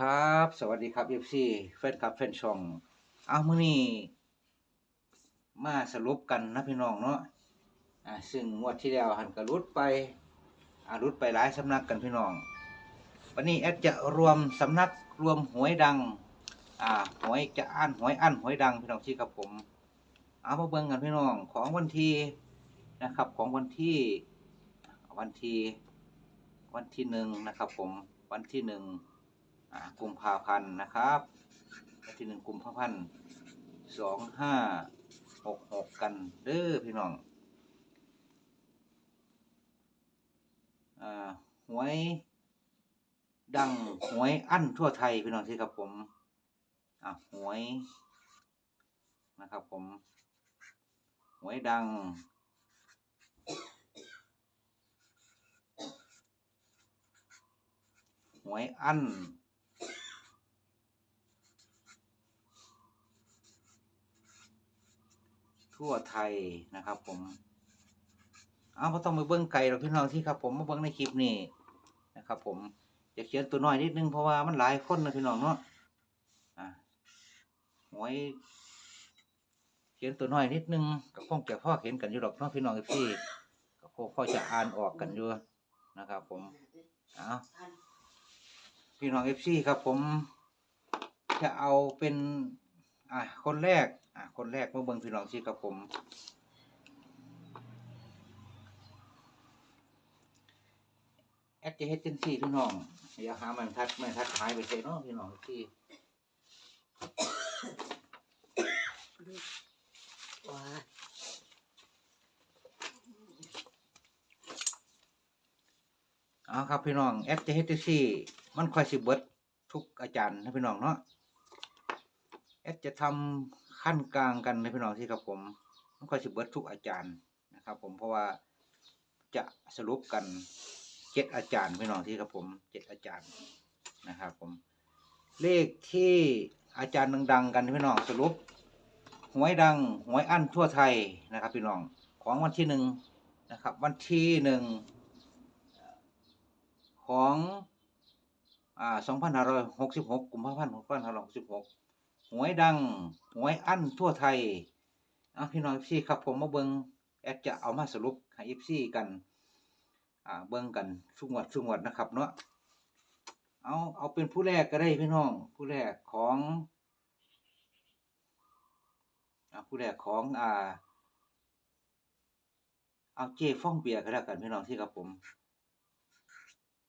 ครับ สวัสดีครับ FC แฟนคลับแฟนช่อง เอามื้อนี้มาสรุปกันนะพี่น้องเนาะอ่าซึ่งงวดที่แล้วหันก็รุดไปอ่ารุดไปหลายสำนักกันพี่น้อง วันนี้แอดจะรวมสำนักรวมหวยดัง อ่าหวยจะอ่านหวยอั้นหวยดังพี่น้องที่ครับผม เอามาเบิ่งกันพี่น้องของวันที่นะครับของวันที่วันที่วันที่หนึ่งนะครับผมวันที่หนึ่ง กุมภาพันธ์นะครับวันที่หนึ่งกุมภาพันธ์สองห้าหกหกกันเด้อพี่น้องอ่าหวยดังหวยอั้นทั่วไทยพี่น้องที่ครับผมอ่าหวยนะครับผมหวยดังหวยอั้น ทั่วไทยนะครับ ผม เอาไ่ต้องไปเบิ้งไก่หรอกพี่น้องที่ครับ ผมมาเบิ้งในคลิปนี้นะครับ ผมจะเขียนตัวน้อยนิดนึงเพราะว่ามันหลายคนนะพี่น้องเนาะอะหวยเขียนตัวน้อยนิดนึงก็คงจะพ่อเห็นกันอยู่หรอกเนาะพี่น้องพี่ก็คงพ่อจะอ่านออกกันอยู่นะครับ ผมเอาพี่น้องเอฟซีครับ ผมจะเอาเป็น อะคนแรกอะคนแรกมาเบิ่งพี่น้องสิครับผม แอดจะเฮ็ดจังซี่พี่น้องอย่าหามันทัดมันทัดหายไปใส่เนาะพี่น้องที่ว้าเอาครับพี่น้องแอดจะเฮ็ดจังซี่ มันค่อยสิเบิดทุกอาจารย์นะพี่น้องเนาะ แอดจะทำขั้นกลางกันนพี่น้องที่ครับผมมันค่อยสิเบิดทุกอาจารย์นะครับผมเพราะว่าจะสรุปกันเจ็ดอาจารย์พี่น้องที่ครับผมเจ็ดอาจารย์นะครับผมเลขที่อาจารย์ดัง ๆ กันพี่น้องสรุปหวยดังหวยอั้นทั่วไทยนะครับพี่น้องของวันที่หนึ่งนะครับ วันที่หนึ่งของอ่าสองพันห้าร้อยหกสิบหกกุมภาพันธ์สองพันห้าร้อยหกสิบหก หวยดัง หวยอั้นทั่วไทยเอาพี่น้องเอฟซีครับผมมาเบิงแอดจะเอามาสรุปให้เอฟซีกัน อ่าเบิงกันชุกงวัดชุกงวัดนะครับเนาะเอาเอาเป็นผู้แรกก็ได้พี่น้อง ผู้แรกของอผู้แรกของอ่า เอาเจฟ่องเบียร์ก็แล้วกันพี่น้องที่ครับผม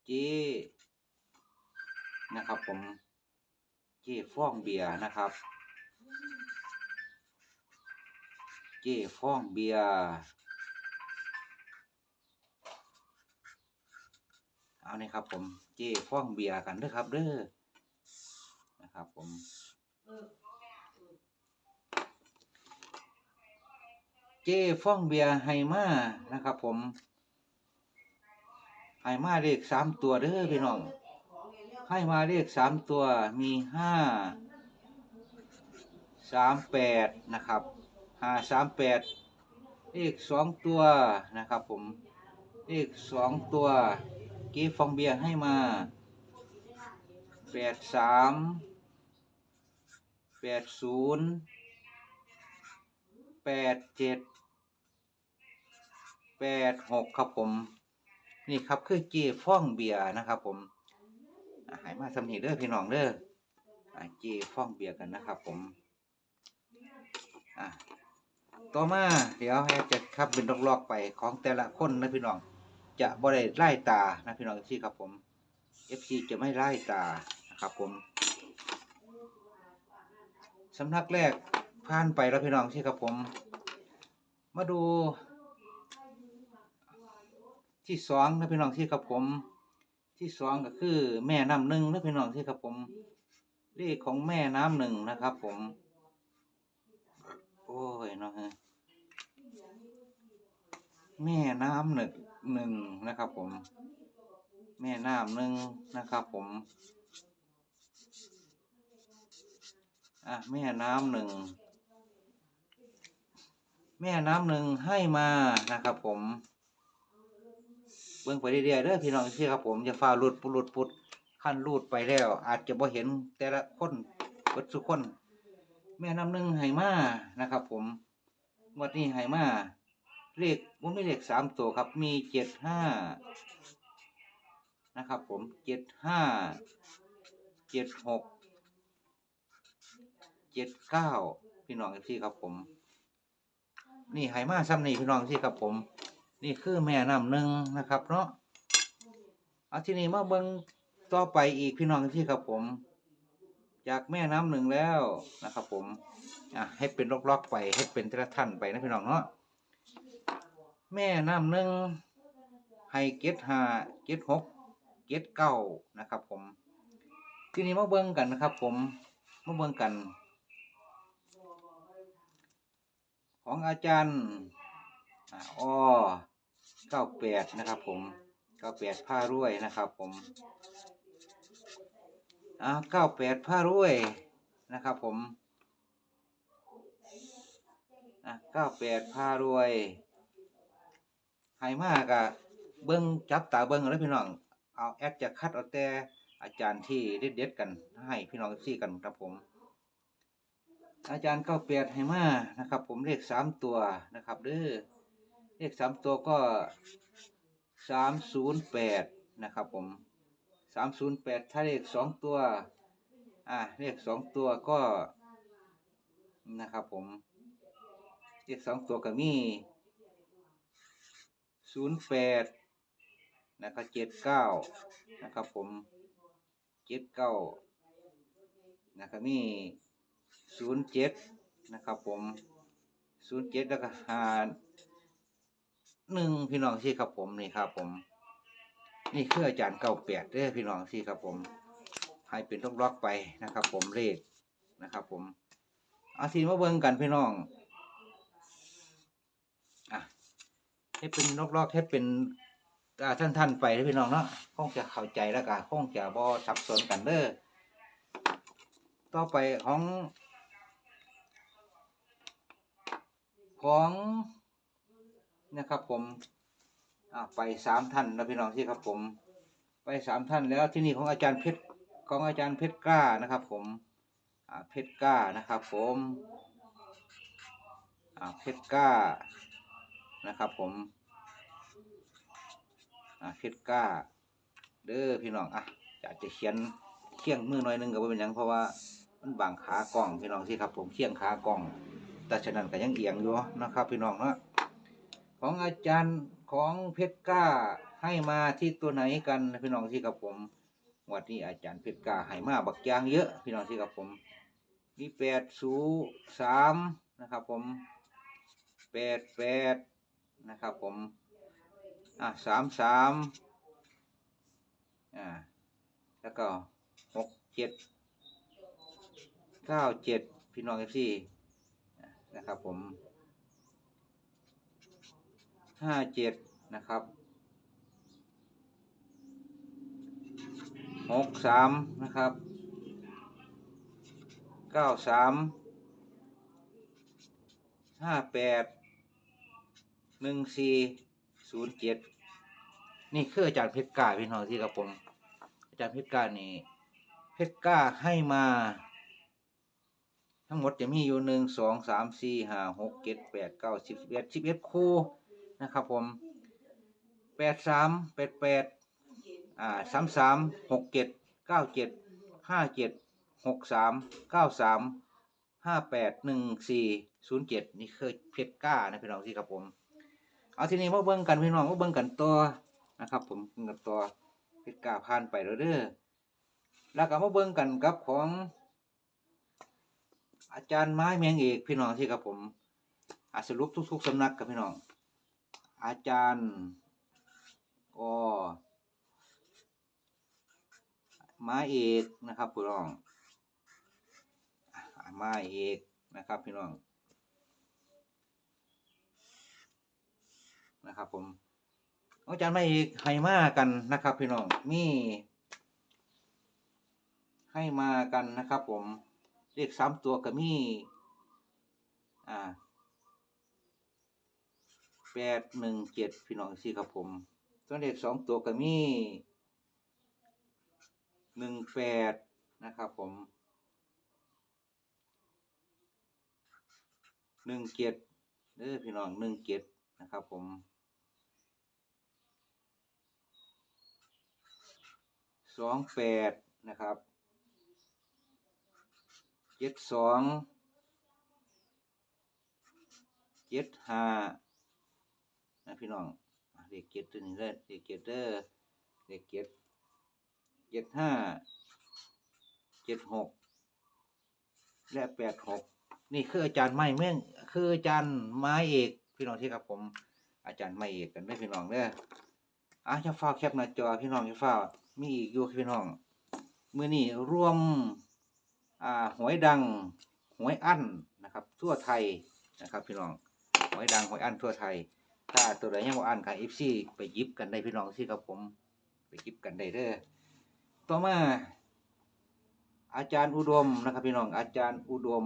เจนะครับผม เจฟ่องเบียร์นะครับ เจฟ่องเบียร์เอานี่ครับผมเจฟ่องเบียร์กันเด้อครับเด้อนะครับผมเจฟ่องเบียร์ไฮมานะครับผมไฮมาเลขสามตัวเด้อพี่น้อง ให้มาเลขสามตัวมีห้าสามแปดนะครับห้าสามแปดเลขสองตัวนะครับผมเลขสองตัวเกฟองเบียร์ให้มาแปดสามแปดศูนย์แปดเจ็ดแปดหกครับผม นี่ครับคือเจฟ่องเบียร์นะครับผม หายมาสำนีเด้อพี่น้องเด้ออเจฟ้องเบียร์กันนะครับ ผมอะต่อมาเดี๋ยวให้จะขับเป็นลอกๆไปของแต่ละคนนะพี่น้อง จะบ่ได้ไล่ตานะพี่น้องเอฟซีครับผมเอฟซีจะไม่ไล่ตานะครับผมสำนักแรกผ่านไปแล้วพี่น้องที่ครับผม มาดู ที่สองนะพี่น้องที่ครับผม ที่สองก็คือแม่น้ำหนึ่งนะพี่น้องที่ครับผม เลขของแม่น้ำหนึ่งนะครับ ผม โอ้ยเนาะฮะแม่น้ำหนึ่งหนึ่งนะครับ ผม แม่น้ำหนึ่งนะครับ ผมอะแม่น้ำหนึ่งแม่น้ำหนึ่งให้มานะครับ ผม เบิ่งไปเรื่อยๆเด้อพี่น้องที่ครับผมอย่าฟ้าลุดปุลุดปุดขั้นรูดไปแล้ว อาจจะบ่เห็นแต่ละคนเบิดทุคนแม่น้ำหนึ่งไหมานะครับ ผมวันนี้ไหมาเลขมันไม่เลขสามตัวครับ มีเจ็ดห้านะครับ ผมเจ็ดห้าเจ็ดหกเจ็ดเก้าพี่น้องที่ครับผม นี่ไหมาซ้ำนี่พี่น้องที่ครับผม นี่คือแม่น้ำหนึ่งนะครับ เนาะเอาทีนี้มาเบิ่งต่อไปอีกพี่น้องที่ครับผม จากแม่น้ำหนึ่งแล้วนะครับผมอะให้เป็นล็อกๆไปให้เป็นทีละท่านไปนะพี่น้องเนาะแม่น้ำหนึ่งให้เกตห้าเกตหกเกตเก้านะครับ ผม ทีนี้มาเบิ่งกันนะครับ ผมมาเบิ่งกัน ของอาจารย์อ่าอ้อ เก้าแปดนะครับ ผมเก้าแปดผ้ารวยนะครับ ผมอ่าเก้าแปดผ้ารวยนะครับ ผมอะเก้าแปดผ้ารวยไฮมากอะเบิ้งจับตาเบิ้งเอาเลยพี่น้องเอาแอดจะคัดเอาแต่อาจารย์ที่เด็ดๆกันให้พี่น้องซี่กันครับผมอาจารย์เก้าแปดไฮมานะครับ ผมเลขสามตัวนะครับเด้อ เลขสามตัวก็สามศูนย์แปดนะครับผมสามศูนย์แปดถ้าเลขสองตัว อ่าเลขสองตัวก็นะครับ ผมเลขสองตัวก็มีศูนย์แปดนะครับเจ็ดเก้านะครับผมเจ็ดเก้านะครับมีศูนย์เจ็ดนะครับผมศูนย์เจ็ดแล้วก็หา หนึ่งพี่น้องที่ครับผมนี่ครับผม นี่คืออาจารย์เก้าแปดเด้อพี่น้องที่ครับผม ให้เป็นล็อกๆไปนะครับ ผมเลขนะครับ ผมเอาทีมาเบิ่งกันพี่น้องอะให้เป็นล็อกๆให้เป็นอ่านท่านไปนะพี่น้องเนาะคงจะเข้าใจแล้วก็คงจะบ่สับสนกันเด้อต่อไปของ ของ นะครับ ผมอ่าไปสามท่านนะพี่น้องที่ครับ ผม ไปสามท่านแล้วที่นี่ของอาจารย์เพชรของอาจารย์เพชรกล้านะครับ ผมอ่าเพชรกล้านะครับ ผมอ่าเพชรกล้านะครับ ผมอ่าเพชรกล้า เด้อพี่น้องอะอยากจะเขียนเคียงมือหน่อยหนึงก็บ่เป็นยังเพราะว่ามันบางขากล่องพี่น้องที่ครับ ผมเคียงขากล่องแต่ฉะนั้นก็ยังเอียงอยู่นะครับ พี่น้องเนาะ ของอาจารย์ของเพชรกล้าให้มาที่ตัวไหนกันพี่น้องที่กับผมวันนี้อาจารย์เพชรกล้าให้มาบักยางเยอะพี่น้องที่กับผมมีแปดศูสามนะครับ ผมแปดแปดนะครับ ผมอะสามสามอ่าแล้วก็หกเจ็ดเก้าเจ็ดพี่น้องเอฟซีนะครับผม ห้าเจ็ดนะครับหกสามนะครับเก้าสามห้าแปดหนึ่งสี่ศูนย์เจ็ดนี่คืออาจารย์เพชรกาพี่น้องที่กับผม อาจารย์เพชรกานี่เพชรกาให้มา ทั้งหมดจะมีอยู่หนึ่งสองสามสี่ห้าหกเจ็ดแปดเก้าสิบสิบเอ็ดสิบเอ็ดคู่ นะครับผมแปดสามแปดแปดอ่าสามสามหกเจ็ดเก้าเจ็ดห้าเจ็ดหกสามเก้าสามห้าแปดหนึ่งสี่ศูนย์เจ็ดนี่คือเพชรก้านะพี่น้องที่ครับผม เอาทีนี้มาเบิ่งกันพี่น้องมาเบิ่งกันตัวนะครับ ผมเบิ่งกันตัวเพชรก้าผ่านไปแล้วเด้อแล้วก็มาเบิ่งกันกับของอาจารย์ไม้เมียงเอกพี่น้องที่ครับผมอาสรุปทุกๆสำนักกับพี่น้อง อาจารย์ก็ไม้เอกนะครับพี่น้องอ่าไม้เอกนะครับพี่น้องนะครับผมอาจารย์ไม้เอกให้มากันนะครับพี่น้องมีให้มากันนะครับผมเลขสามตัวก็มีอ่า แปดหนึ่งเจ็ดพี่น้องสิครับผมตัวเลขสองตัวก็มีหนึ่งแปดนะครับผมหนึ่งเจ็ดเด้อพี่น้องหนึ่งเจ็ดนะครับผมสองแปดนะครับเจ็ดสองเจ็ดห้า นะพี่น้องอะเลขเจ็ดตัวนี้เลยเลขเจ็ดเด้อเลขเจ็ดเจ็ดห้าเจ็ดหกและแปดหกนี่คืออาจารย์ไม้เมื่อคืออาจารย์ไม้เอกพี่น้องที่ครับผมอาจารย์ไม้เอกกันได้พี่น้องเด้ออะจะฟ้าแคปหน้าจอพี่น้องจะฟ้ามีอีกอยู่พี่น้องเมื่อนี้รวมอ่าหวยดังหวยอั้นนะครับ ทั่วไทยนะครับ พี่น้องหวยดังหวยอั้นทั่วไทย ถ้าตัวใดยังบ่อ่านกับเอฟซีไปยิบกันได้พี่น้องสิครับผม ไปยิบกันได้เด้อต่อมาอาจารย์อุดมนะครับพี่น้องอาจารย์อุดม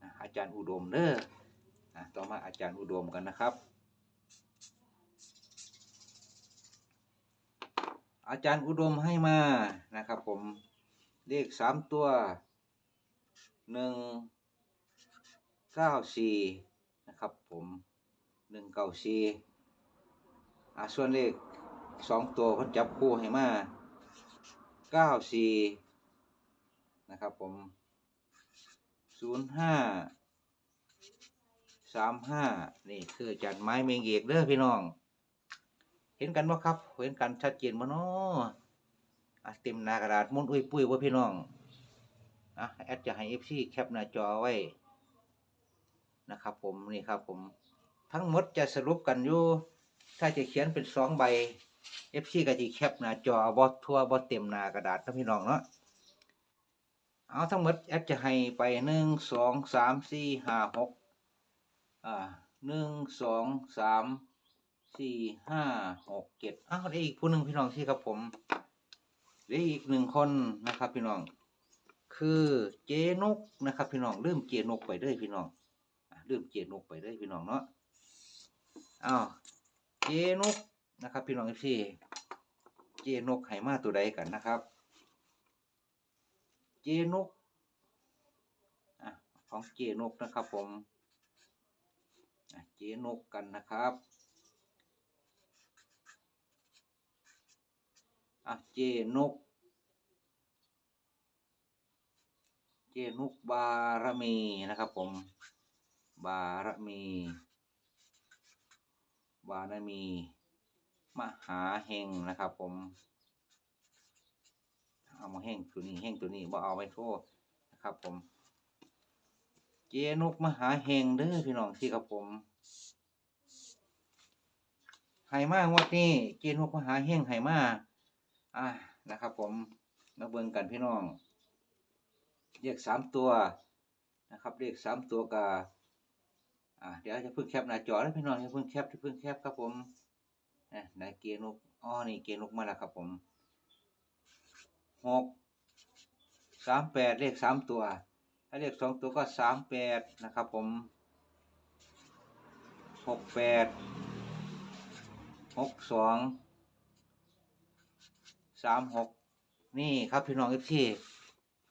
อะอาจารย์อุดมเด้ออะต่อมาอาจารย์อุดมกันนะครับ อาจารย์อุดมให้มานะครับผมเลขสามตัวหนึ่งเก้าสี่ นะครับผมหนึ่งเก้าสี่อ่าส่วนเลขสองตัวเขาจับคู่ให้มาเก้าสี่นะครับผมศูนย์ห้าสามห้านี่คือจารย์ไม้เมงเอกเด้อพี่น้อง เห็นกันบ่ครับ เห็นกันชัดเจนบ่เนาะอะเต็มหน้ากระดาษมุนอุ้ยปุ้ยว่าพี่น้องอะแอดจะให้ FC แคปหน้าจอไว้ นะครับ ผมนี่ครับผมทั้งหมดจะสรุปกันอยู่ ถ้าจะเขียนเป็นสองใบ FC ก็จะแคปหน้าจอบ่ทั่วบ่เต็มหน้ากระดาษนพี่น้องเนาะเอาทั้งหมดแอดจะให้ไปหนึ่งสองสามสี่ห้าหกอ่าหนึ่งสองสามสี่ห้าหกเจ็ดอ้าวได้อีกผู้หนึ่งพี่น้องที่ครับผมได้อีกหนึ่งคนนะครับพี่น้อง คือเจนกนะครับพี่น้องลืมเจนกไปเด้อพี่น้อง ลืมเจนกไปเด้อพี่น้องเนาะอ้าวเจนกนะครับ พี่น้องพี่เจนกไหมาตัวใดกันนะครับ เจนกอะของเจนกนะครับ ผมเจนกกันนะครับอะเจนก เจนุกบารมีนะครับผม บารมี บารมี มหาเฮงนะครับ ผม เอามาเฮงตัวนี้เฮงตัวนี้บ่เอาไปโทษนะครับ ผม เจนุกมหาเฮงเด้อพี่น้องที่ครับผมไหมางวดนี้เจนุกมหาเฮงไหมาอ่านะครับ ผมมาเบิ่งกันพี่น้องเลขสามตัวนะครับเลขสามตัวกับ อ่าเดี๋ยวจะเพิ่งแคปหน้าจอแล้วพี่น้องจะเพิ่งแคปจะเพิ่งแคปครับผมนะนเกียร์นกอ๋อนี่เกียร์นกมาแล้วครับผมหกสามแปดเลขสามตัว ถ้าเลขสองตัวก็สามแปดนะครับผมหกแปดหกสองสามหกนี่ครับพี่น้องเอฟซี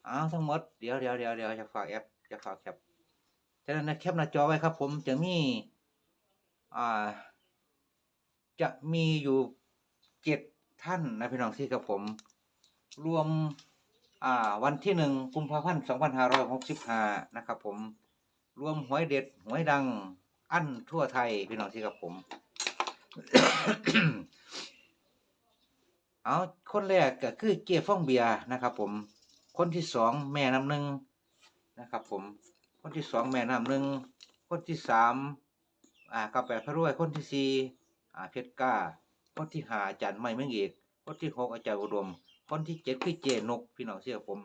อ้าวทั้งหมด เดี๋ยวเดี๋ยวเดี๋ยวเดี๋ยวจะฝากแอปจะฝากแคป ฉะนั้นนะแคปหน้าจอไว้ครับ ผมจะมีอ่าจะมีอยู่เจ็ดท่านนะพี่น้องที่กับผม รวมอ่าวันที่หนึ่งกุมภาพันธ์สองพันห้าร้อยหกสิบห้านะครับ ผมรวมหวยเด็ดหวยดัง อันทั่วไทยพี่น้องที่กับผม เอาคนแรกก็คือเกียร์ฟ่องเบียร์นะครับ ผม คนที่สองแม่น้ำหนึ่งนะครับ ผม คนที่สองแม่น้ำหนึ่งคนที่สามอ่ากาแฟพระรวยคนที่สี่อ่าเพชรก้า คนที่ห้าอาจารย์ไม่เมืองเอกคนที่หกอาจารย์อุดม คนที่เจ็ดคือเจนกพี่น้องเสียผม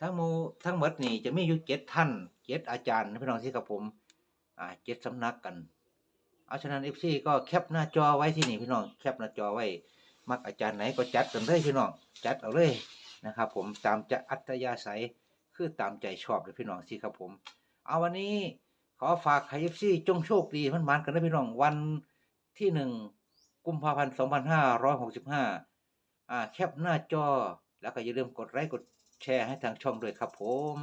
ทั้งหมูทั้งหมดนี่จะมีอยู่เจ็ดท่านเจ็ดอาจารย์พี่น้องเสียกับผมอ่าเจ็ดสำนักกันเอาฉะนั้นเอฟซีก็แคปหน้าจอไว้ที่นี่พี่น้องแคปหน้าจอไว้ มักอาจารย์ไหนก็จัดกันเลยพี่น้องจัดเอาเลยนะครับผมตามจะอัตยาศัยคือตามใจชอบเลยพี่น้องสิครับผม เอาวันนี้ขอฝากไฮเอฟซีจงโชคดีมันมันกันนะพี่น้องวันที่หนึ่งกุมภาพันธ์สองพันห้าร้อยหกสิบห้าอ่าแคปหน้าจอ แล้วก็อย่าลืมกดไลค์กดแชร์ให้ทางช่องด้วยครับผม